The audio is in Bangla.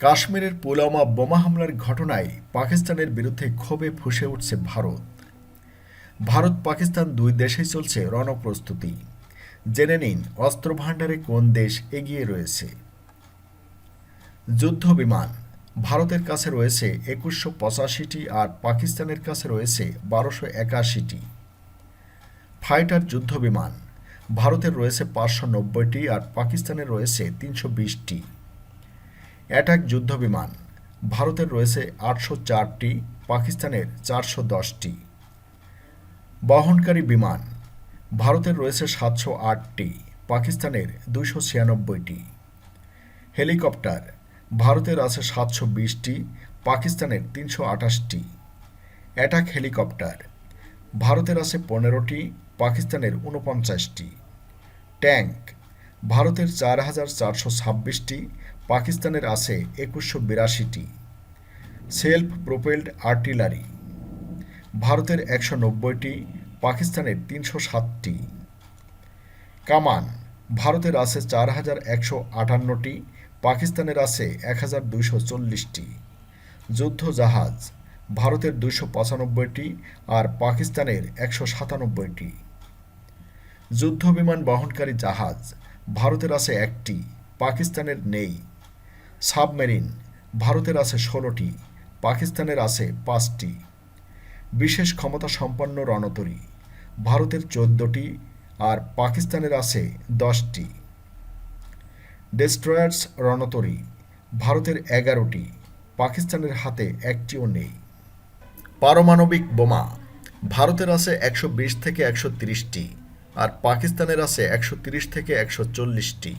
কাশ্মীরের পুলওয়ামা বোমা হামলার ঘটনায় পাকিস্তানের বিরুদ্ধে ক্ষোভে ফুঁসে উঠছে ভারত। ভারত পাকিস্তান দুই দেশেই চলছে রণপ্রস্তুতি। জেনে নিন অস্ত্র ভাণ্ডারে কোন দেশ এগিয়ে রয়েছে। যুদ্ধ বিমান। ভারতের কাছে রয়েছে একুশশো পঁচাশিটি আর পাকিস্তানের কাছে রয়েছে বারোশো একাশিটি। ফাইটার যুদ্ধ বিমান। ভারতের রয়েছে পাঁচশো নব্বইটি আর পাকিস্তানের রয়েছে তিনশো বিশটি। অ্যাটাক যুদ্ধ বিমান ভারতের রয়েছে আটশো চারটি, পাকিস্তানের চারশো দশটি। বহনকারী বিমান। ভারতের রয়েছে সাতশো আটটি, পাকিস্তানের দুশো ছিয়ানব্বইটি। হেলিকপ্টার। ভারতের আছে সাতশো বিশটি, পাকিস্তানের তিনশো আঠাশটি। Attack helicopter. ভারতের আছে পনেরোটি, পাকিস্তানের উনপঞ্চাশটি ট্যাঙ্ক ভারতের চার হাজার চারশো ছাব্বিশটি পাকিস্তানের আছে একুশশো বিরাশিটি সেলফ প্রোপেলড আর্টিলারি ভারতের একশো নব্বইটি, পাকিস্তানের তিনশো সাতটি। কামান, ভারতের আছে চার হাজার একশো আটান্নটি, পাকিস্তানের আছে এক হাজার দুইশো চল্লিশটি। যুদ্ধ জাহাজ ভারতের দুইশো পঁচানব্বইটি আর পাকিস্তানের একশো সাতানব্বইটি। যুদ্ধ বিমান বহনকারী জাহাজ, ভারতের আছে একটি, পাকিস্তানের নেই। সাবমেরিন, ভারতের আছে ষোলোটি, পাকিস্তানের আছে পাঁচটি। বিশেষ ক্ষমতা সম্পন্ন রণতরী, ভারতের চোদ্দটি আর পাকিস্তানের আছে দশটি। ডেস্ট্রয়ার্স রণতরী, ভারতের এগারোটি, পাকিস্তানের হাতে একটিও নেই। পারমাণবিক বোমা, ভারতের আছে একশো বিশ থেকে একশো তিরিশটি আর পাকিস্তানের আছে একশো তিরিশ থেকে একশো চল্লিশটি।